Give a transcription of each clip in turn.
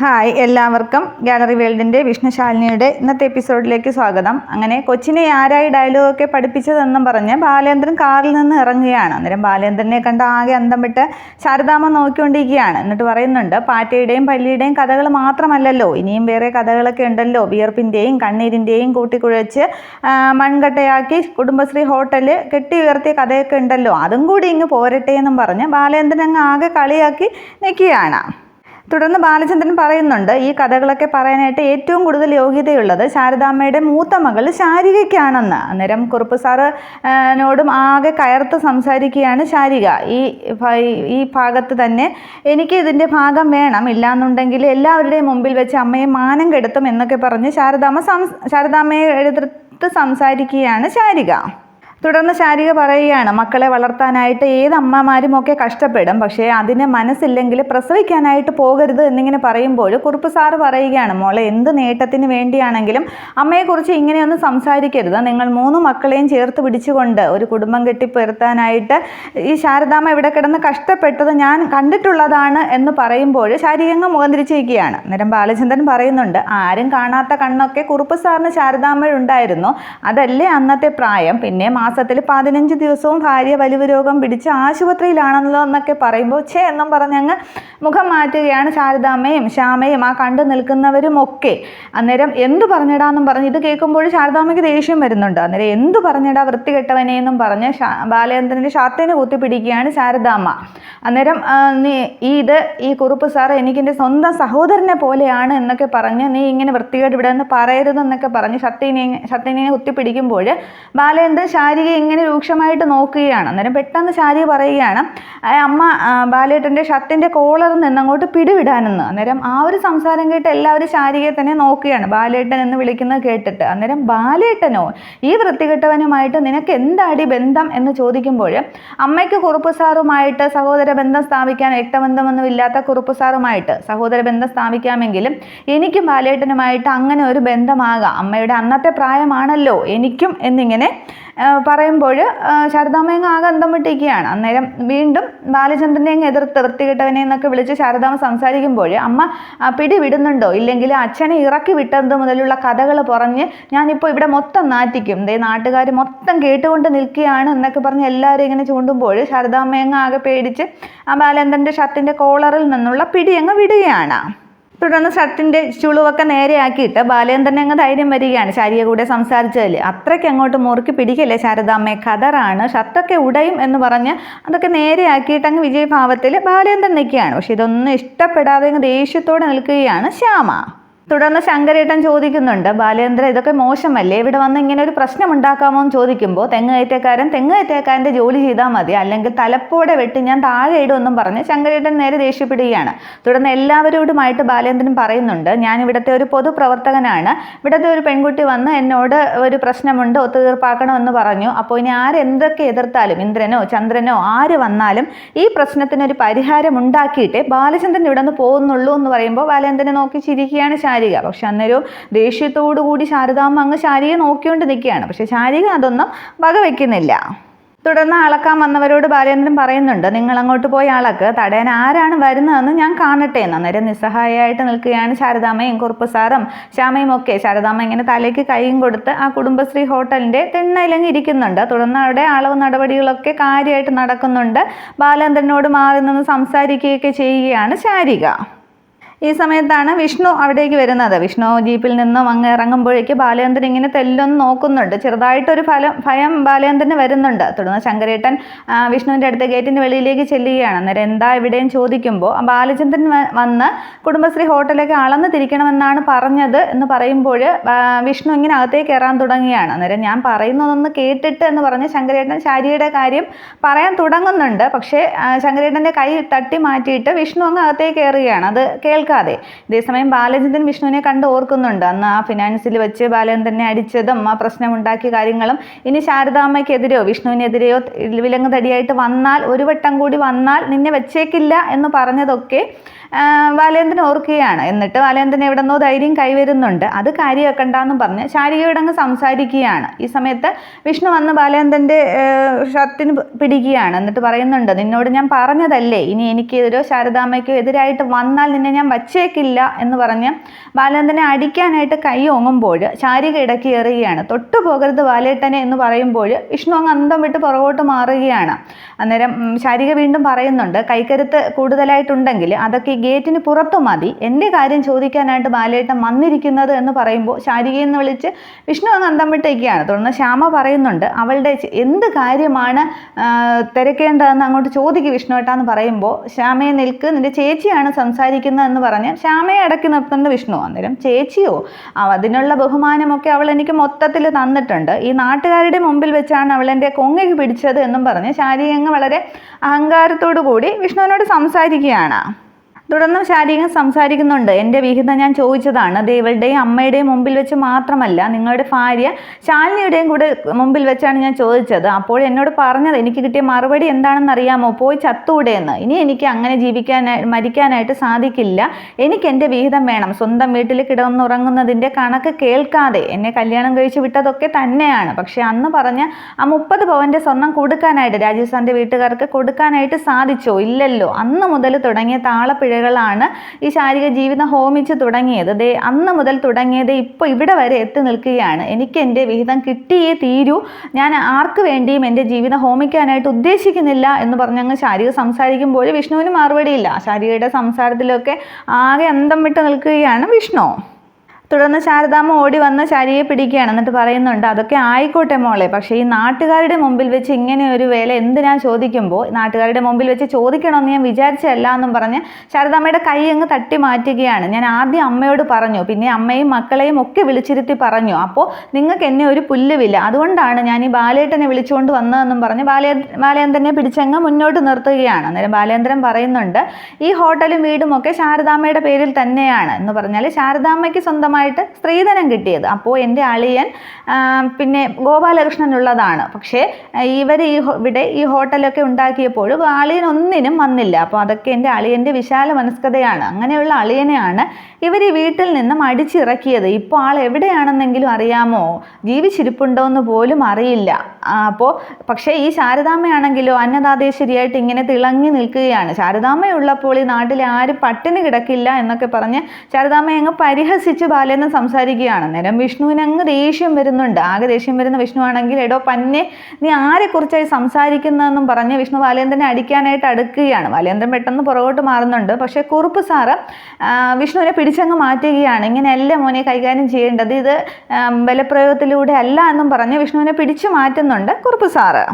Hi എല്ലാവർക്കും gallery വേൾഡിന്റെ വിഷ്ണുശാലിനിയുടെ ഇന്നത്തെ എപ്പിസോഡിലേക്ക് സ്വാഗതം. അങ്ങനെ കൊച്ചിനെ ആരായി ഡയലോഗൊക്കെ പഠിപ്പിച്ചതെന്നും പറഞ്ഞ് ബാലേന്ദ്രൻ കാറിൽ നിന്ന് ഇറങ്ങുകയാണ്. അന്നേരം ബാലേന്ദ്രനെ കണ്ട ആകെ അന്തം വിട്ട് ശാരദാമ്മ നോക്കിക്കൊണ്ടിരിക്കുകയാണ്. എന്നിട്ട് പറയുന്നുണ്ട് പാറ്റയുടെയും പല്ലിയുടെയും കഥകൾ മാത്രമല്ലല്ലോ ഇനിയും വേറെ കഥകളൊക്കെ ഉണ്ടല്ലോ. വിയർപ്പിന്റെയും കണ്ണീരിന്റെയും കൂട്ടിക്കുഴച്ച് മൺകട്ടയാക്കി കുടുംബശ്രീ ഹോട്ടലിൽ കെട്ടി ഉയർത്തിയ കഥയൊക്കെ ഉണ്ടല്ലോ. അതും കൂടി ഇങ്ങ് പോരട്ടെ എന്നും പറഞ്ഞ് ബാലേന്ദ്രൻ അങ്ങ് ആകെ കളിയാക്കി നിൽക്കുകയാണ്. തുടർന്ന് ബാലചന്ദ്രൻ പറയുന്നുണ്ട് ഈ കഥകളൊക്കെ പറയാനായിട്ട് ഏറ്റവും കൂടുതൽ യോഗ്യതയുള്ളത് ശാരദാമ്മയുടെ മൂത്ത മകൾ ശാരികയ്ക്കാണെന്ന്. അന്നേരം കുറുപ്പ് സാറ് നോടും ആകെ കയർത്ത് സംസാരിക്കുകയാണ് ശാരിക. ഈ ഈ ഭാഗത്ത് തന്നെ എനിക്ക് ഇതിന്റെ ഭാഗം വേണം. ഇല്ലാന്നുണ്ടെങ്കിൽ എല്ലാവരുടെയും മുമ്പിൽ വെച്ച് അമ്മയെ മാനം കെടുത്തും എന്നൊക്കെ പറഞ്ഞ് ശാരദാമ്മ ശാരദാമ്മയെ എടുത്ത് സംസാരിക്കുകയാണ് ശാരിക. തുടർന്ന് ശാരിക പറയുകയാണ് മക്കളെ വളർത്താനായിട്ട് ഏത് അമ്മമാരും ഒക്കെ കഷ്ടപ്പെടും പക്ഷേ അതിന് മനസ്സില്ലെങ്കിൽ പ്രസവിക്കാനായിട്ട് പോകരുത് എന്നിങ്ങനെ പറയുമ്പോൾ കുറുപ്പ് സാറ് പറയുകയാണ് മോളെ എന്ത് നേട്ടത്തിന് വേണ്ടിയാണെങ്കിലും അമ്മയെക്കുറിച്ച് ഇങ്ങനെയൊന്നും സംസാരിക്കരുത്. നിങ്ങൾ മൂന്ന് മക്കളെയും ചേർത്ത് പിടിച്ചുകൊണ്ട് ഒരു കുടുംബം കെട്ടിപ്പുയർത്താനായിട്ട് ഈ ശാരദാമ്മ ഇവിടെ കിടന്ന് കഷ്ടപ്പെട്ടത് ഞാൻ കണ്ടിട്ടുള്ളതാണ് എന്ന് പറയുമ്പോൾ ശാരീരങ്ങ് മുഖം തിരിച്ചിരിക്കുകയാണ്. അന്നേരം ബാലചന്ദ്രൻ പറയുന്നുണ്ട് ആരും കാണാത്ത കണ്ണൊക്കെ കുറുപ്പ് സാറിന് ശാരദാമ്മയുണ്ടായിരുന്നു അതല്ലേ അന്നത്തെ പ്രായം. പിന്നെ മാസത്തിൽ പതിനഞ്ച് ദിവസവും ഭാര്യ വലിവ് രോഗം പിടിച്ച് ആശുപത്രിയിലാണല്ലോ എന്നൊക്കെ പറയുമ്പോൾ ഛേ എന്നും പറഞ്ഞങ്ങ് മുഖം മാറ്റുകയാണ് ശാരദാമ്മയും ശ്യാമയും ആ കണ്ടു നിൽക്കുന്നവരും ഒക്കെ അന്നേരം എന്തു പറഞ്ഞിടാന്നും പറഞ്ഞ് ഇത് കേൾക്കുമ്പോൾ ശാരദാമ്മയ്ക്ക് ദേഷ്യം വരുന്നുണ്ട്. അന്നേരം എന്തു പറഞ്ഞടാ വൃത്തികെട്ടവനെ എന്നും പറഞ്ഞ് ബാലചന്ദ്രന്റെ ഷാത്തിനെ കുത്തിപ്പിടിക്കുകയാണ് ശാരദാമ്മ. അന്നേരം നീ ഈ ഇത് ഈ കുറുപ്പ് സാർ എനിക്കെന്റെ സ്വന്തം സഹോദരനെ പോലെയാണ് എന്നൊക്കെ പറഞ്ഞ് നീ ഇങ്ങനെ വൃത്തികേട് ഇവിടെ നിന്ന് പറയരുതെന്നൊക്കെ പറഞ്ഞ് ഷത്തീനെ ഷത്തീനെ കുത്തിപ്പിടിക്കുമ്പോൾ ബാലേന്ദ്രൻ ശാരിക ഇങ്ങനെ രൂക്ഷമായിട്ട് നോക്കുകയാണ്. അന്നേരം പെട്ടെന്ന് ശാരി പറയുകയാണ് അമ്മ ബാലേട്ടന്റെ ഷർട്ടിന്റെ കോളറിൽ നിന്നങ്ങോട്ട് പിടിവിടാനെന്ന്. അന്നേരം ആ ഒരു സംസാരം കേട്ട് എല്ലാവരും ശാരികയെ തന്നെ നോക്കുകയാണ്. ബാലേട്ടൻ എന്ന് വിളിക്കുന്നത് കേട്ടിട്ട്. അന്നേരം ബാലേട്ടനോ ഈ വൃത്തികെട്ടവനുമായിട്ട് നിനക്ക് എന്താടി ബന്ധം? എന്ന് ചോദിക്കുമ്പോൾ അമ്മയ്ക്ക് കുറുപ്പ് സാറുമായിട്ട് സഹോദര ബന്ധം സ്ഥാപിക്കാൻ രക്തബന്ധമൊന്നുമില്ലാത്ത കുറുപ്പ് സാറുമായിട്ട് സഹോദര ബന്ധം സ്ഥാപിക്കാമെങ്കിലും എനിക്കും ബാലേട്ടനുമായിട്ട് അങ്ങനെ ഒരു ബന്ധമാകാം. അമ്മയുടെ അന്നത്തെ പ്രായമാണല്ലോ എനിക്കും എന്നിങ്ങനെ പറയുമ്പോൾ ശാരദാമയങ്ങ് ആകെ അന്തം വിട്ടിരിക്കുകയാണ് അന്നേരം വീണ്ടും ബാലചന്ദ്രനെ അങ്ങ് എതിർത്ത് വൃത്തികെട്ടവനെ എന്നൊക്കെ വിളിച്ച് ശാരദാമ്മ സംസാരിക്കുമ്പോൾ അമ്മ പിടിവിടുന്നുണ്ടോ പിടി വിടുന്നുണ്ടോ? ഇല്ലെങ്കിൽ അച്ഛനെ ഇറക്കി വിട്ടത് മുതലുള്ള കഥകൾ പറഞ്ഞ് ഞാനിപ്പോൾ ഇവിടെ മൊത്തം നാറ്റിക്കും. ദേ നാട്ടുകാർ മൊത്തം കേട്ടുകൊണ്ട് നിൽക്കുകയാണ് എന്നൊക്കെ പറഞ്ഞ് എല്ലാവരും ഇങ്ങനെ ചൂണ്ടുമ്പോൾ ശാരദാമയങ്ങ് ആകെ പേടിച്ച് ആ ബാലചന്ദ്രന്റെ ഷർട്ടിന്റെ കോളറിൽ നിന്നുള്ള പിടി അങ്ങ് വിടുകയാണ്. തുടർന്ന് ഷർട്ടിന്റെ ചുളുവൊക്കെ നേരെയാക്കിയിട്ട് ബാലയൻ തന്നെ അങ്ങ് ധൈര്യം വരികയാണ്. ശാരിയെ കൂടെ സംസാരിച്ചതിൽ അത്രയ്ക്ക് അങ്ങോട്ട് മുറുക്കി പിടിക്കല്ലേ? ശാരദാമ്മയെ ഖദറാണ് ഷർട്ടൊക്കെ ഉടയും എന്ന് പറഞ്ഞ് അതൊക്കെ നേരെയാക്കിയിട്ട് അങ്ങ് വിജയഭാവത്തിൽ ബാലയൻ നിൽക്കുകയാണ്. പക്ഷെ ഇതൊന്നും ഇഷ്ടപ്പെടാതെ അങ്ങ് ദേഷ്യത്തോടെ നിൽക്കുകയാണ് ശ്യാമ. തുടർന്ന് ശങ്കരേട്ടൻ ചോദിക്കുന്നുണ്ട് ബാലേന്ദ്ര ഇതൊക്കെ മോശമല്ലേ? ഇവിടെ വന്ന് ഇങ്ങനെ ഒരു പ്രശ്നം ഉണ്ടാക്കാമോ? എന്ന് ചോദിക്കുമ്പോൾ തെങ്ങ് കയറ്റക്കാരൻ തെങ്ങ് കയറ്റക്കാരന്റെ ജോലി ചെയ്താൽ മതി. അല്ലെങ്കിൽ തലപ്പോടെ വെട്ടി ഞാൻ താഴെ ഇടുമെന്നും പറഞ്ഞ് ശങ്കരേട്ടൻ നേരെ ദേഷ്യപ്പെടുകയാണ്. തുടർന്ന് എല്ലാവരോടുമായിട്ട് ബാലേന്ദ്രൻ പറയുന്നുണ്ട് ഞാൻ ഇവിടുത്തെ ഒരു പൊതുപ്രവർത്തകനാണ്. ഇവിടുത്തെ ഒരു പെൺകുട്ടി വന്ന് എന്നോട് ഒരു പ്രശ്നമുണ്ട് ഒത്തുതീർപ്പാക്കണമെന്ന് പറഞ്ഞു. അപ്പോൾ ഇനി ആരെന്തൊക്കെ എതിർത്താലും ഇന്ദ്രനോ ചന്ദ്രനോ ആര് വന്നാലും ഈ പ്രശ്നത്തിനൊരു പരിഹാരം ഉണ്ടാക്കിയിട്ടേ ബാലചന്ദ്രൻ ഇവിടെ നിന്ന് പോകുന്നുള്ളൂ എന്ന് പറയുമ്പോൾ ബാലേന്ദ്രനെ നോക്കി ചിരിക്കുകയാണ് ശാരിക പക്ഷെ അന്നൊരു ദേഷ്യത്തോടു കൂടി ശാരദാമ്മ അങ്ങ് ശാരികയെ നോക്കിക്കൊണ്ട് നിൽക്കുകയാണ്. പക്ഷെ ശാരിക അതൊന്നും വകവെക്കുന്നില്ല. തുടർന്ന് അളക്കാൻ വന്നവരോട് ബാലേന്ദ്രൻ പറയുന്നുണ്ട് നിങ്ങൾ അങ്ങോട്ട് പോയ അളക്ക്. തടയാൻ ആരാണ് വരുന്നതെന്ന് ഞാൻ കാണട്ടെ എന്ന്. അന്നേരം നിസ്സഹായമായിട്ട് നിൽക്കുകയാണ് ശാരദാമ്മയും കുറുപ്പ് സാറും ശ്യാമയും ഒക്കെ. ശാരദാമ്മ ഇങ്ങനെ തലയ്ക്ക് കൈയും കൊടുത്ത് ആ കുടുംബശ്രീ ഹോട്ടലിന്റെ തിണ്ണയിലങ്ങ് ഇരിക്കുന്നുണ്ട്. തുടർന്ന് അവിടെ അളവ് നടപടികളൊക്കെ കാര്യമായിട്ട് നടക്കുന്നുണ്ട്. ബാലേന്ദ്രനോട് മാറി നിന്ന് സംസാരിക്കുകയൊക്കെ ചെയ്യുകയാണ് ശാരിക ഈ സമയത്താണ് വിഷ്ണു അവിടേക്ക് വരുന്നത്. വിഷ്ണു ജീപ്പിൽ നിന്നും അങ്ങ് ഇറങ്ങുമ്പോഴേക്ക് ബാലേന്ദ്രൻ ഇങ്ങനെ തെല്ലൊന്ന് നോക്കുന്നുണ്ട്. ചെറുതായിട്ടൊരു ഫലം ഭയം ബാലേന്ദ്രന് വരുന്നുണ്ട്. തുടർന്ന് ശങ്കരേട്ടൻ വിഷ്ണുവിന്റെ അടുത്ത ഗേറ്റിന്റെ വെളിയിലേക്ക് ചെല്ലുകയാണ്. അന്നേരം എന്താ ഇവിടെയും ചോദിക്കുമ്പോൾ ബാലചന്ദ്രൻ വന്ന് കുടുംബശ്രീ ഹോട്ടലൊക്കെ അളന്ന് തിരിക്കണമെന്നാണ് പറഞ്ഞത് എന്ന് പറയുമ്പോൾ വിഷ്ണു ഇങ്ങനെ അകത്തേക്ക് കയറാൻ തുടങ്ങുകയാണ്. അന്നേരം ഞാൻ പറയുന്നതൊന്ന് കേട്ടിട്ട് എന്ന് പറഞ്ഞ് ശങ്കരേട്ടൻ ശാരിയുടെ കാര്യം പറയാൻ തുടങ്ങുന്നുണ്ട്. പക്ഷേ ശങ്കരേട്ടന്റെ കൈ തട്ടി മാറ്റിയിട്ട് വിഷ്ണു അങ്ങ് അകത്തേക്ക് കയറുകയാണ്. അത് കേൾക്കാതെ. ഇതേസമയം ബാലചന്ദ്രൻ വിഷ്ണുവിനെ കണ്ട് ഓർക്കുന്നുണ്ട്. അന്ന് ആ ഫിനാൻസിൽ വെച്ച് ബാലചന്ദ്രനെ അടിച്ചതും ആ പ്രശ്നമുണ്ടാക്കിയ കാര്യങ്ങളും ഇനി ശാരദാമ്മയ്ക്കെതിരെയോ വിഷ്ണുവിനെതിരെയോ വിലങ്ങ് തടിയായിട്ട് വന്നാൽ ഒരു വട്ടം കൂടി വന്നാൽ നിന്നെ വെച്ചേക്കില്ല എന്ന് പറഞ്ഞതൊക്കെ ബാലേന്ദ്രൻ ഓർക്കുകയാണ്. എന്നിട്ട് ബാലേന്ദ്രൻ എവിടെ നിന്നോ ധൈര്യം കൈവരുന്നുണ്ട്. അത് കാര്യമാക്കണ്ടെന്നും പറഞ്ഞ് ശാരികയോടങ്ങ് സംസാരിക്കുകയാണ്. ഈ സമയത്ത് വിഷ്ണു വന്ന് ബാലേന്ദ്രന്റെ ഷർട്ടിന് പിടിക്കുകയാണ്. എന്നിട്ട് പറയുന്നുണ്ട് നിന്നോട് ഞാൻ പറഞ്ഞതല്ലേ? ഇനി എനിക്കെതിരോ ശാരദാമ്മയ്ക്കോ എതിരായിട്ട് വന്നാൽ നിന്നെ ഞാൻ വച്ചേക്കില്ല എന്ന് പറഞ്ഞ് ബാലേന്ദ്രനെ അടിക്കാനായിട്ട് കൈ ഓങ്ങുമ്പോൾ ശാരിക ഇടയ്ക്ക് എറിയുകയാണ് തൊട്ടു പോകരുത് ബാലേട്ടനെ എന്ന് പറയുമ്പോൾ വിഷ്ണു അങ്ങ് അന്തം വിട്ട് പുറകോട്ട് മാറുകയാണ്. അന്നേരം ശാരിക വീണ്ടും പറയുന്നുണ്ട് കൈക്കരുത്ത് കൂടുതലായിട്ടുണ്ടെങ്കിൽ അതൊക്കെ ഗേറ്റിന് പുറത്തു മതി. എന്റെ കാര്യം ചോദിക്കാനായിട്ട് ബാലേട്ടൻ വന്നിരിക്കുന്നത് എന്ന് പറയുമ്പോൾ ശാരികയിൽ നിന്ന് വിളിച്ച് വിഷ്ണു അങ്ങ് അന്തം വിട്ടേക്കാണ് തുടർന്ന് ശ്യാമ പറയുന്നുണ്ട് അവളുടെ എന്ത് കാര്യമാണ് തിരക്കേണ്ടതെന്ന് അങ്ങോട്ട് ചോദിക്കും വിഷ്ണു പറയുമ്പോൾ ശ്യാമയെ നിൽക്ക് നിന്റെ ചേച്ചിയാണ് സംസാരിക്കുന്നത് എന്ന് പറഞ്ഞ് ശ്യാമയെ അടക്കി നിർത്തുന്നുണ്ട് വിഷ്ണു. അന്നേരം ചേച്ചിയോ? അതിനുള്ള ബഹുമാനമൊക്കെ അവൾ എനിക്ക് മൊത്തത്തിൽ തന്നിട്ടുണ്ട്. ഈ നാട്ടുകാരുടെ മുമ്പിൽ വെച്ചാണ് അവൾ എന്റെ കൊങ്ങയ്ക്ക് പിടിച്ചത് എന്നും പറഞ്ഞ് ശാരീരിക വളരെ അഹങ്കാരത്തോടു കൂടി വിഷ്ണുവിനോട് സംസാരിക്കുകയാണ്. തുടർന്നും ശാരീരികം സംസാരിക്കുന്നുണ്ട്. എന്റെ വിഹിതം ഞാൻ ചോദിച്ചതാണ്. ദേവളുടെയും അമ്മയുടെയും മുമ്പിൽ വെച്ച് മാത്രമല്ല നിങ്ങളുടെ ഭാര്യ ശാലിനിയുടെയും കൂടെ മുമ്പിൽ വെച്ചാണ് ഞാൻ ചോദിച്ചത്. അപ്പോൾ എന്നോട് പറഞ്ഞത് എനിക്ക് കിട്ടിയ മറുപടി എന്താണെന്ന് അറിയാമോ പോയി ചത്തൂടെ എന്ന് ഇനി എനിക്ക് അങ്ങനെ ജീവിക്കാനായി മരിക്കാനായിട്ട് സാധിക്കില്ല. എനിക്ക് എന്റെ വിഹിതം വേണം. സ്വന്തം വീട്ടിൽ കിടന്നുറങ്ങുന്നതിന്റെ കണക്ക് കേൾക്കാതെ. എന്നെ കല്യാണം കഴിച്ച് വിട്ടതൊക്കെ തന്നെയാണ്. പക്ഷേ അന്ന് പറഞ്ഞ ആ മുപ്പത് പവന്റെ സ്വർണം കൊടുക്കാനായിട്ട് രാജീവ് സാറിന്റെ വീട്ടുകാർക്ക് കൊടുക്കാനായിട്ട് സാധിച്ചോ? ഇല്ലല്ലോ. അന്ന് മുതൽ തുടങ്ങിയ താളപ്പിഴകളാണ് ഈ ശാരീരിക ജീവിതം ഹോമിച്ച് തുടങ്ങിയത്. ദേ അന്ന് മുതൽ തുടങ്ങിയത് ഇപ്പോൾ ഇവിടെ വരെ എത്തി നിൽക്കുകയാണ്. എനിക്ക് എന്റെ വിഹിതം കിട്ടിയേ തീരൂ. ഞാൻ ആർക്ക് വേണ്ടിയും എന്റെ ജീവിതം ഹോമിക്കാനായിട്ട് ഉദ്ദേശിക്കുന്നില്ല എന്ന് പറഞ്ഞങ്ങ് ശാരീരിക സംസാരിക്കുമ്പോൾ വിഷ്ണുവിന് മറുപടിയില്ല. ശാരീരയുടെ സംസാരത്തിലൊക്കെ ആകെ അന്തം വിട്ട് നിൽക്കുകയാണ് വിഷ്ണു. തുടർന്ന് ശാരദാമ്മ ഓടി വന്ന് ശാരിയെ പിടിക്കുകയാണ്. എന്നിട്ട് പറയുന്നുണ്ട് അതൊക്കെ ആയിക്കോട്ടെ മോളെ പക്ഷേ ഈ നാട്ടുകാരുടെ മുമ്പിൽ വെച്ച് ഇങ്ങനെ ഒരു വേല എന്തിനാ ചോദിക്കുമ്പോൾ നാട്ടുകാരുടെ മുമ്പിൽ വെച്ച് ചോദിക്കണമെന്ന് ഞാൻ വിചാരിച്ചല്ല എന്നും പറഞ്ഞ് ശാരദാമ്മയുടെ കൈ അങ്ങ് തട്ടി മാറ്റുകയാണ്. ഞാൻ ആദ്യം അമ്മയോട് പറഞ്ഞു പിന്നെ അമ്മയും മക്കളെയും ഒക്കെ വിളിച്ചിരുത്തി പറഞ്ഞു അപ്പോൾ നിങ്ങൾക്ക് എന്നെ ഒരു പുല്ലുവില്ല. അതുകൊണ്ടാണ് ഞാൻ ഈ ബാലേട്ടനെ വിളിച്ചുകൊണ്ട് വന്നതെന്നും പറഞ്ഞ് ബാലേ ബാലേന്ദ്രനെ പിടിച്ചങ്ങ് മുന്നോട്ട് നിർത്തുകയാണ്. അന്നേരം ബാലേന്ദ്രൻ പറയുന്നുണ്ട് ഈ ഹോട്ടലും വീടും ഒക്കെ ശാരദാമ്മയുടെ പേരിൽ തന്നെയാണ്. എന്ന് പറഞ്ഞാൽ ശാരദാമ്മയ്ക്ക് സ്വന്തമായിട്ട് സ്ത്രീധനം കിട്ടിയത്. അപ്പോൾ എന്റെ അളിയൻ പിന്നെ ഗോപാലകൃഷ്ണനുള്ളതാണ്. പക്ഷേ ഇവർ ഈ ഇവിടെ ഈ ഹോട്ടലൊക്കെ ഉണ്ടാക്കിയപ്പോഴും അളിയൻ ഒന്നിനും വന്നില്ല. അപ്പോൾ അതൊക്കെ എന്റെ അളിയന്റെ വിശാല മനസ്കതയാണ്. അങ്ങനെയുള്ള അളിയനെയാണ് ഇവർ ഈ വീട്ടിൽ നിന്നും അടിച്ചിറക്കിയത്. ഇപ്പോൾ ആൾ എവിടെയാണെന്നെങ്കിലും അറിയാമോ? ജീവിച്ചിരിപ്പുണ്ടോ എന്ന് പോലും അറിയില്ല. അപ്പോൾ പക്ഷേ ഈ ശാരദാമ്മയാണെങ്കിലോ അന്നദാതേശ്വരിയായിട്ട് ഇങ്ങനെ തിളങ്ങി നിൽക്കുകയാണ്. ശാരദാമ്മയുള്ളപ്പോൾ ഈ നാട്ടിൽ ആരും പട്ടിണി കിടക്കില്ല എന്നൊക്കെ പറഞ്ഞ് ശാരദാമ്മയെ അങ്ങ് പരിഹസിച്ച് ബാലേന്ദ്രൻ സംസാരിക്കുകയാണ്. അന്നേരം വിഷ്ണുവിന് അങ്ങ് ദേഷ്യം വരുന്നുണ്ട്. ആകെ ദേഷ്യം വരുന്ന വിഷ്ണു ആണെങ്കിൽ എടോ പന്നെ നീ ആരെക്കുറിച്ചായി സംസാരിക്കുന്നതെന്നും പറഞ്ഞ് വിഷ്ണു ബാലേന്ദ്രനെ അടിക്കാനായിട്ട് അടുക്കുകയാണ്. ബാലേന്ദ്രൻ പെട്ടെന്ന് പുറകോട്ട് മാറുന്നുണ്ട്. പക്ഷേ കുറുപ്പ് സാറ് വിഷ്ണുവിനെ പിടിച്ചങ്ങ് മാറ്റുകയാണ്. ഇങ്ങനെയല്ല മോനെ കൈകാര്യം ചെയ്യേണ്ടത്? ഇത് ബലപ്രയോഗത്തിലൂടെ അല്ല എന്നും പറഞ്ഞ് വിഷ്ണുവിനെ പിടിച്ചു മാറ്റുന്നുണ്ട് കുറുപ്പ് സാറ്.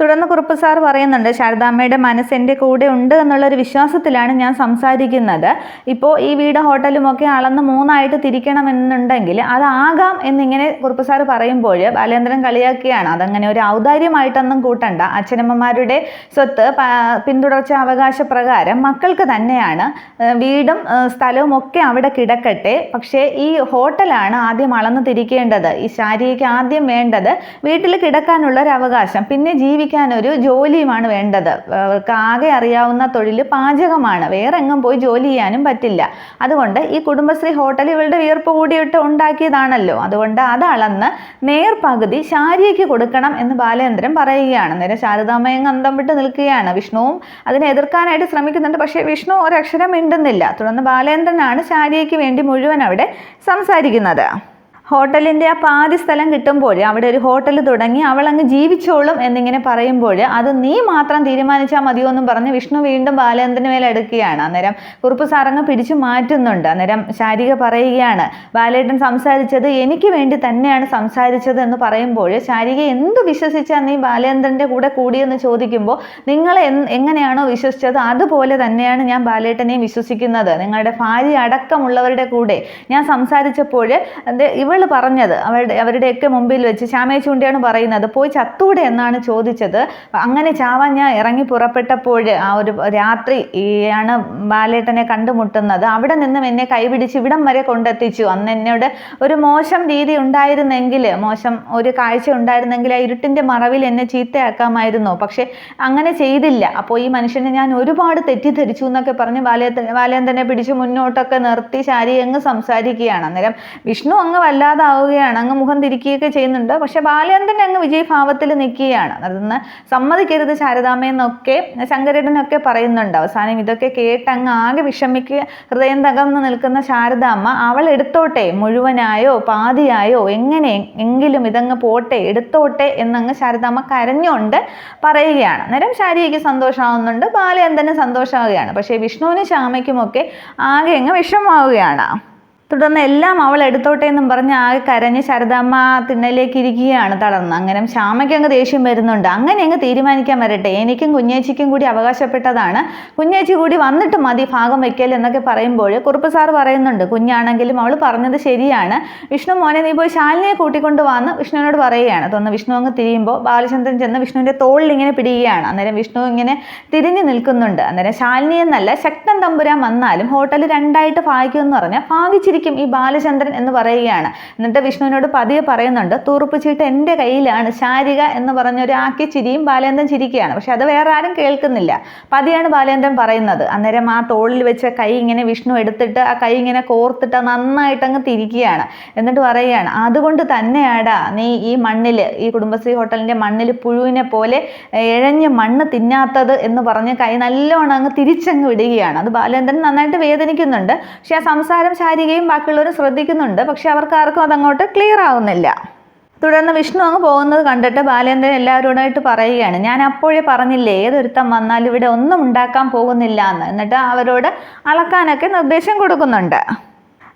തുടർന്ന് കുറുപ്പ് സാർ പറയുന്നുണ്ട് ശാരദാമ്മയുടെ മനസ്സ് എന്റെ കൂടെ ഉണ്ട് എന്നുള്ളൊരു വിശ്വാസത്തിലാണ് ഞാൻ സംസാരിക്കുന്നത്. ഇപ്പോൾ ഈ വീട് ഹോട്ടലും ഒക്കെ അളന്ന് മൂന്നായിട്ട് തിരിക്കണമെന്നുണ്ടെങ്കിൽ അതാകാം എന്നിങ്ങനെ കുറുപ്പ് സാർ പറയുമ്പോൾ ബാലേന്ദ്രൻ കളിയാക്കുകയാണ്. അതങ്ങനെ ഒരു ഔദാര്യമായിട്ടൊന്നും കൂട്ടണ്ട. അച്ഛനമ്മമാരുടെ സ്വത്ത് പിന്തുടർച്ച അവകാശ പ്രകാരം മക്കൾക്ക് തന്നെയാണ് വീടും സ്ഥലവും ഒക്കെ അവിടെ കിടക്കട്ടെ. പക്ഷേ ഈ ഹോട്ടലാണ് ആദ്യം അളന്ന് തിരിക്കേണ്ടത്. ഈ ശാരിക്ക് ആദ്യം വേണ്ടത് വീട്ടിൽ കിടക്കാനുള്ള ഒരു അവകാശം പിന്നെ ജീവിക്കാൻ ഒരു ജോലിയുമാണ് വേണ്ടത്. അവർക്ക് ആകെ അറിയാവുന്ന തൊഴിൽ പാചകമാണ്. വേറെ എങ്ങും പോയി ജോലി ചെയ്യാനും പറ്റില്ല. അതുകൊണ്ട് ഈ കുടുംബശ്രീ ഹോട്ടൽ ഇവളുടെ വിയർപ്പ് കൂടിയിട്ട് ഉണ്ടാക്കിയതാണല്ലോ. അതുകൊണ്ട് അത് അളന്ന് നേർപകുതി ശാരിയയ്ക്ക് കൊടുക്കണം എന്ന് ബാലേന്ദ്രൻ പറയുകയാണ്. നേരെ ശാരദാമയങ്ങ് അന്തം വിട്ട് നിൽക്കുകയാണ്. വിഷ്ണുവും അതിനെ എതിർക്കാനായിട്ട് ശ്രമിക്കുന്നുണ്ട്. പക്ഷേ വിഷ്ണു ഒരക്ഷരം മിണ്ടുന്നില്ല. തുടർന്ന് ബാലേന്ദ്രനാണ് ശാരിയയ്ക്ക് വേണ്ടി മുഴുവൻ അവിടെ സംസാരിക്കുന്നത്. ഹോട്ടലിന്റെ ആ പാതി സ്ഥലം കിട്ടുമ്പോൾ അവിടെ ഒരു ഹോട്ടൽ തുടങ്ങി അവൾ അങ്ങ് ജീവിച്ചോളും എന്നിങ്ങനെ പറയുമ്പോൾ അത് നീ മാത്രം തീരുമാനിച്ചാൽ മതിയോ എന്നും പറഞ്ഞ് വിഷ്ണു വീണ്ടും ബാലചന്ദ്രന് മേലെ എടുക്കുകയാണ് അന്നേരം കുറുപ്പ് സാറങ്ങ് പിടിച്ചു മാറ്റുന്നുണ്ട്. അന്നേരം ശാരിക പറയുകയാണ് ബാലേട്ടൻ സംസാരിച്ചത് എനിക്ക് വേണ്ടി തന്നെയാണ് സംസാരിച്ചത് എന്ന് പറയുമ്പോൾ ശാരിക എന്ത് വിശ്വസിച്ചാൽ നീ ബാലേന്ദ്രന്റെ കൂടെ കൂടിയെന്ന് ചോദിക്കുമ്പോൾ നിങ്ങൾ എങ്ങനെയാണോ വിശ്വസിച്ചത് അതുപോലെ തന്നെയാണ് ഞാൻ ബാലേട്ടനെയും വിശ്വസിക്കുന്നത്. നിങ്ങളുടെ ഭാര്യ അടക്കമുള്ളവരുടെ കൂടെ ഞാൻ സംസാരിച്ചപ്പോൾ ഇവ പറഞ്ഞത് അവരുടെ അവരുടെയൊക്കെ മുമ്പിൽ വെച്ച് ശ്യാമയെ ചൂണ്ടിയാണ് പറയുന്നത് പോയി ചത്തൂടെ എന്നാണ് ചോദിച്ചത്. അങ്ങനെ ചാവാൻ ഞാൻ ഇറങ്ങി പുറപ്പെട്ടപ്പോൾ ആ ഒരു രാത്രി ആണ് ബാലേട്ടനെ കണ്ടുമുട്ടുന്നത്. അവിടെ നിന്നും എന്നെ കൈപിടിച്ച് ഇവിടം വരെ കൊണ്ടെത്തിച്ചു. അന്ന് എന്നോട് ഒരു മോശം രീതി ഉണ്ടായിരുന്നെങ്കിൽ മോശം ഒരു കാഴ്ച ഉണ്ടായിരുന്നെങ്കിൽ ആ ഇരുട്ടിന്റെ മറവിൽ എന്നെ ചീത്തയാക്കാമായിരുന്നു. പക്ഷെ അങ്ങനെ ചെയ്തില്ല. അപ്പോൾ ഈ മനുഷ്യനെ ഞാൻ ഒരുപാട് തെറ്റിദ്ധരിച്ചു എന്നൊക്കെ പറഞ്ഞ് ബാലേന്ദ്രൻ ബാലേന്ദ്രനെ പിടിച്ച് മുന്നോട്ടൊക്കെ നിർത്തി ശാരി അങ്ങ് സംസാരിക്കുകയാണ്. അന്നേരം വിഷ്ണു അങ്ങ് വല്ലാതാവുകയാണ് അങ്ങ് മുഖം തിരിക്കുകയൊക്കെ ചെയ്യുന്നുണ്ട്. പക്ഷെ ബാലചന്ദ്രൻ അങ്ങ് വിജയഭാവത്തിൽ നിൽക്കുകയാണ്. അതൊന്ന് സമ്മതിക്കരുത് ശാരദാമ്മയെന്നൊക്കെ ശങ്കരേട്ടനൊക്കെ പറയുന്നുണ്ട്. അവസാനം ഇതൊക്കെ കേട്ട് അങ്ങ് ആകെ വിഷമിക്കുക ഹൃദയം തകർന്ന് നിൽക്കുന്ന ശാരദാമ്മ അവൾ എടുത്തോട്ടെ മുഴുവനായോ പാതിയായോ എങ്ങനെ എങ്കിലും ഇതങ്ങ് പോട്ടെ എടുത്തോട്ടെ എന്നങ്ങ് ശാരദാമ്മ കരഞ്ഞുകൊണ്ട് പറയുകയാണ്. അന്നേരം ശാരികയ്ക്ക് സന്തോഷമാവുന്നുണ്ട്. ബാലചന്ദ്രന് സന്തോഷമാവുകയാണ്. പക്ഷേ വിഷ്ണുവിനും ശ്യാമയ്ക്കുമൊക്കെ ആകെ അങ്ങ് വിഷമമാവുകയാണ്. തുടർന്ന് എല്ലാം അവൾ എടുത്തോട്ടെ എന്നും പറഞ്ഞ് ആകെ കരഞ്ഞ് ശരദാമ്മ തിണ്ണയിലേക്ക് ഇരിക്കുകയാണ് തളർന്ന്. അങ്ങനെ ശ്യാമയ്ക്ക് അങ്ങ് ദേഷ്യം വരുന്നുണ്ട്. അങ്ങനെ അങ്ങ് തീരുമാനിക്കാൻ വരട്ടെ. എനിക്കും കുഞ്ഞേച്ചിക്കും കൂടി അവകാശപ്പെട്ടതാണ്. കുഞ്ഞേച്ചി കൂടി വന്നിട്ട് മതി ഭാഗം വയ്ക്കൽ എന്നൊക്കെ പറയുമ്പോൾ കുറുപ്പ് സാർ പറയുന്നുണ്ട്. കുഞ്ഞാണെങ്കിലും അവൾ പറഞ്ഞത് ശരിയാണ്. വിഷ്ണു മോനെ നീ പോയി ശാലിനിയെ കൂട്ടിക്കൊണ്ട് വന്ന് വിഷ്ണുവിനോട് പറയുകയാണ്. തോന്നുന്നു വിഷ്ണു അങ്ങ് തിരിയുമ്പോൾ ബാലചന്ദ്രൻ ചെന്ന് വിഷ്ണുവിന്റെ തോളിൽ ഇങ്ങനെ പിടിയുകയാണ്. അന്നേരം വിഷ്ണു ഇങ്ങനെ തിരിഞ്ഞു നിൽക്കുന്നുണ്ട്. അന്നേരം ശാലിനി എന്നല്ല ശക്തൻ തമ്പുരാൻ വന്നാലും ഹോട്ടൽ രണ്ടായിട്ട് ഭാഗിക്കുമെന്ന് പറഞ്ഞാൽ ഭാഗിച്ചിരിക്കും ഈ ബാലചന്ദ്രൻ എന്ന് പറയുകയാണ്. എന്നിട്ട് വിഷ്ണുവിനോട് പതിയെ പറയുന്നുണ്ട് തൂറുപ്പ് ചീട്ട് എന്റെ കയ്യിലാണ് ശാരിക എന്ന് പറഞ്ഞൊരു ആക്കി ചിരിയും ബാലേന്ദ്രൻ ചിരിക്കുകയാണ്. പക്ഷെ അത് വേറെ ആരും കേൾക്കുന്നില്ല. പതിയാണ് ബാലേന്ദ്രൻ പറയുന്നത്. അന്നേരം ആ തോളിൽ വെച്ച കൈ ഇങ്ങനെ വിഷ്ണു എടുത്തിട്ട് ആ കൈ ഇങ്ങനെ കോർത്തിട്ട് നന്നായിട്ട് അങ്ങ് തിരിക്കുകയാണ്. എന്നിട്ട് പറയുകയാണ് അതുകൊണ്ട് തന്നെയാടാ നീ ഈ മണ്ണിൽ ഈ കുടുംബശ്രീ ഹോട്ടലിന്റെ മണ്ണിൽ പുഴുവിനെ പോലെ ഇഴഞ്ഞ് മണ്ണ് തിന്നാത്തത് എന്ന് പറഞ്ഞ് കൈ നല്ലോണം അങ്ങ് തിരിച്ചങ്ങ് വിടുകയാണ്. അത് ബാലേന്ദ്രൻ നന്നായിട്ട് വേദനിക്കുന്നുണ്ട്. പക്ഷെ ആ സംസാരം ശാരികയും ബാക്കിയുള്ളവരും ശ്രദ്ധിക്കുന്നുണ്ട് പക്ഷെ അവർക്ക് ആർക്കും അതങ്ങോട്ട് ക്ലിയർ ആവുന്നില്ല. തുടർന്ന് വിഷ്ണു അങ്ങ് പോകുന്നത് കണ്ടിട്ട് ബാലേന്ദ്രൻ എല്ലാവരോടായിട്ട് പറയുകയാണ് ഞാൻ അപ്പോഴേ പറഞ്ഞില്ലേ ഏതൊരുത്തം വന്നാലും ഇവിടെ ഒന്നും ഉണ്ടാക്കാൻ പോകുന്നില്ല എന്ന്. എന്നിട്ട് അവരോട് അളക്കാനൊക്കെ നിർദ്ദേശം കൊടുക്കുന്നുണ്ട്.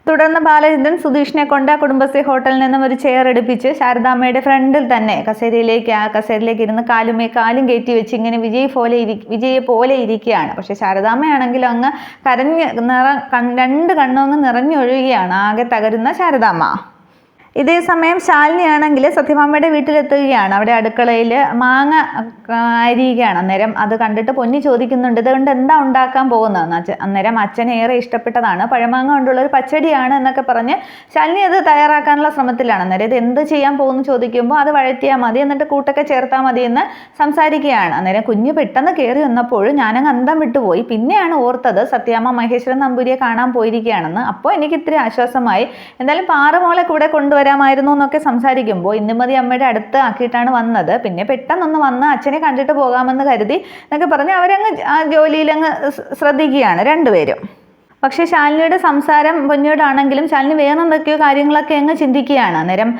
തുടർന്ന് ബാലചന്ദ്രൻ സുധീഷിനെ കൊണ്ട് കുടുംബശ്രീ ഹോട്ടലിൽ നിന്നും ഒരു ചെയർ എടുപ്പിച്ച് ശാരദാമ്മയുടെ ഫ്രണ്ടിൽ തന്നെ കസേരയിലേക്ക് ആ കസേരയിലേക്ക് ഇരുന്ന് കാലുമേ കാലും കയറ്റി വെച്ച് ഇങ്ങനെ വിജയ് പോലെ ഇരി വിജയെ പോലെ ഇരിക്കുകയാണ്. പക്ഷെ ശാരദാമ്മയാണെങ്കിലും അങ്ങ് കരഞ്ഞ് നിറ രണ്ട് കണ്ണും അങ്ങ് നിറഞ്ഞൊഴുകുകയാണ് ആകെ തകരുന്ന ശാരദാമ്മ. ഇതേ സമയം ശാലിനിയാണെങ്കിൽ സത്യഭാമയുടെ വീട്ടിലെത്തുകയാണ്. അവിടെ അടുക്കളയിൽ മാങ്ങ അരിയുകയാണ്. അന്നേരം അത് കണ്ടിട്ട് പൊന്നി ചോദിക്കുന്നുണ്ട് ഇതുകൊണ്ട് എന്താ ഉണ്ടാക്കാൻ പോകുന്നതെന്ന് അന്നേരം അച്ഛൻ ഏറെ ഇഷ്ടപ്പെട്ടതാണ്. പഴമാങ്ങ കൊണ്ടുള്ള ഒരു പച്ചടിയാണ് എന്നൊക്കെ പറഞ്ഞ് ശാലിനി അത് തയ്യാറാക്കാനുള്ള ശ്രമത്തിലാണ്. അന്നേരം ഇത് എന്ത് ചെയ്യാൻ പോകുന്നു ചോദിക്കുമ്പോൾ അത് വഴറ്റിയാൽ മതി എന്നിട്ട് കൂട്ടൊക്കെ ചേർത്താൽ മതി എന്ന് സംസാരിക്കുകയാണ്. അന്നേരം കുഞ്ഞ് പെട്ടെന്ന് കയറി വന്നപ്പോൾ ഞാനങ്ങ് അന്തം വിട്ടുപോയി. പിന്നെയാണ് ഓർത്തത് സത്യാമ്മ മഹേശ്വരൻ നമ്പൂരിയെ കാണാൻ പോയിരിക്കുകയാണെന്ന്. അപ്പോൾ എനിക്ക് ഇത്തിരി ആശ്വാസമായി. എന്തായാലും പാറമോളെ കൂടെ കൊണ്ടുവരാമായിരുന്നു എന്നൊക്കെ സംസാരിക്കുമ്പോൾ ഇന്ദുമതി അമ്മയുടെ അടുത്ത് ആക്കിയിട്ടാണ് വന്നത്. പിന്നെ പെട്ടെന്നൊന്ന് വന്ന് അച്ഛനെ കണ്ടിട്ട് പോകാമെന്ന് കരുതി എന്നൊക്കെ പറഞ്ഞ് അവരങ്ങ് ആ ജോലിയിലങ്ങ് ശ്രദ്ധിക്കുകയാണ് രണ്ടുപേരും. പക്ഷേ ശാലിനിയുടെ സംസാരം പൊന്നിയോടാണെങ്കിലും ശാലിനി വേറെ എന്തൊക്കെയോ കാര്യങ്ങളൊക്കെ അങ്ങ് ചിന്തിക്കുകയാണ്. അന്നേരം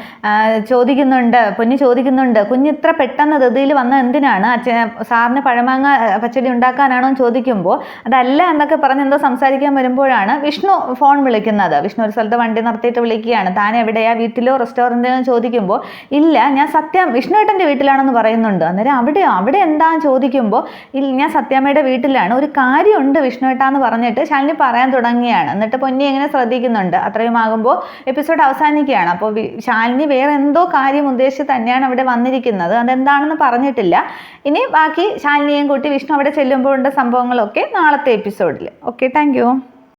ചോദിക്കുന്നുണ്ട് പൊന്നി ചോദിക്കുന്നുണ്ട് കുഞ്ഞ് ഇത്ര പെട്ടെന്ന് ധൃതിയിൽ വന്ന എന്തിനാണ്? അച്ഛൻ സാറിന് പഴമാങ്ങ പച്ചടി ഉണ്ടാക്കാനാണോ എന്ന് ചോദിക്കുമ്പോൾ അതല്ല എന്നൊക്കെ പറഞ്ഞ് എന്തോ സംസാരിക്കാൻ വരുമ്പോഴാണ് വിഷ്ണു ഫോൺ വിളിക്കുന്നത്. വിഷ്ണു ഒരു സ്ഥലത്ത് വണ്ടി നിർത്തിയിട്ട് വിളിക്കുകയാണ്. താൻ എവിടെയാ? വീട്ടിലോ റെസ്റ്റോറന്റിലോ? ചോദിക്കുമ്പോൾ ഇല്ല ഞാൻ സത്യം വിഷ്ണുവേട്ടന്റെ വീട്ടിലാണെന്ന് പറയുന്നുണ്ട്. അന്നേരം അവിടെ അവിടെ എന്താണെന്ന് ചോദിക്കുമ്പോൾ ഞാൻ സത്യാമ്മയുടെ വീട്ടിലാണ്. ഒരു കാര്യമുണ്ട് വിഷ്ണുവേട്ടാന്ന് പറഞ്ഞിട്ട് ശാലിനി പറയാൻ തുടങ്ങുകയാണ്. എന്നിട്ട് പൊന്നി എങ്ങനെ ശ്രദ്ധിക്കുന്നുണ്ട്? അത്രയും ആകുമ്പോൾ എപ്പിസോഡ് അവസാനിക്കുകയാണ്. അപ്പോൾ ശാലിനി വേറെ എന്തോ കാര്യം ഉദ്ദേശിച്ച് തന്നെയാണ് അവിടെ വന്നിരിക്കുന്നത്. അതെന്താണെന്ന് പറഞ്ഞിട്ടില്ല. ഇനി ബാക്കി ശാലിനിയെയും കൂട്ടി വിഷ്ണു അവിടെ ചെല്ലുമ്പോഴുള്ള സംഭവങ്ങളൊക്കെ നാളത്തെ എപ്പിസോഡിൽ ഓക്കെ താങ്ക്